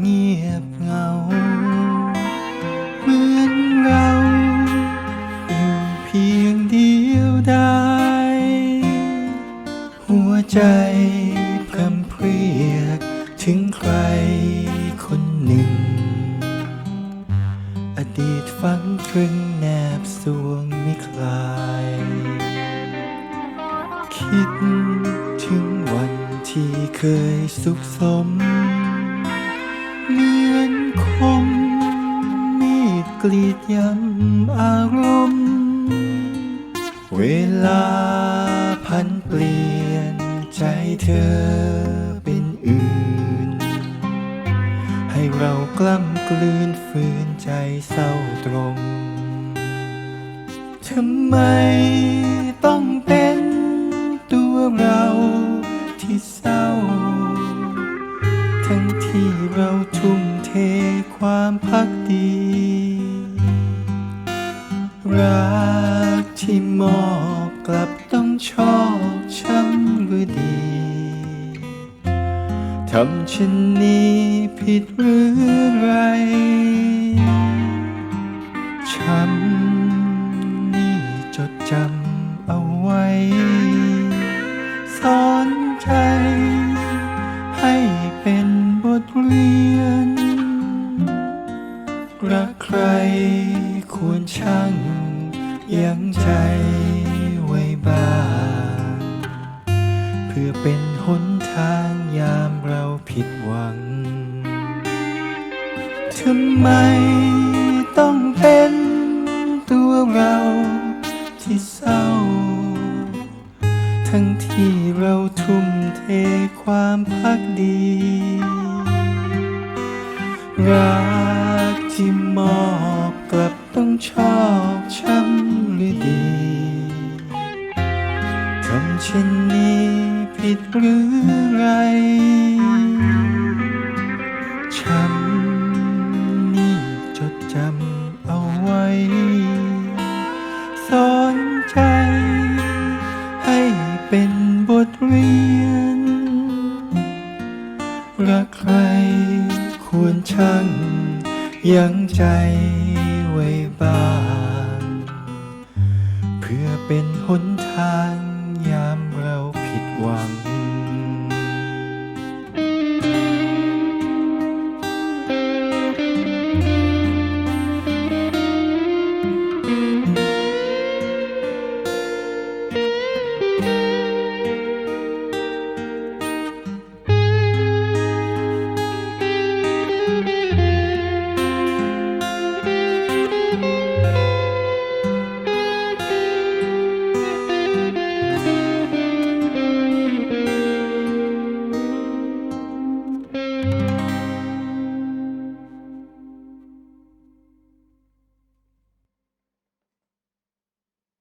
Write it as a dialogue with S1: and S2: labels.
S1: เงียบเหงา เหมือนเราอยู่เพียงเดียวได้ หัวใจพรำเพรียถึงใครคนหนึ่ง อดีตฝังตรึงแนบสวงไม่คลาย คิดถึงวันที่เคยสุขสม มีดกรีดย้ำอารมณ์ เวลาพันเปลี่ยนใจเธอเป็นอื่น ให้เรากล้ำกลืนฝืนใจเศร้าตรงทำไมต้องเป็นตัวเราที่เศร้า ทั้งที่เราทุ่มเทความพักดี รักที่มอบกลับต้องชอบช้ำหรือดีทำเช่นนี้ผิดหรือไร ช้ำนี่จดจำเอาไว้สอนใจ ให้เป็นบทเรียน รักใครควรช่าง ยังใจไว้บ้าง เพื่อเป็นหนทางยามเราผิดหวัง ทำไมต้องเป็นตัวเราที่เศร้า ทั้งที่เราทุ่มเทความพักดีรัก ทำเช่นนี้ผิดหรือไรช้ำนี่จดจำเอาไว้ สอนใจ ให้เป็นบทเรียน รักใครควรช่างยังใจไว้บ้าง เพื่อเป็นหนทาง ยามเราผิดหวัง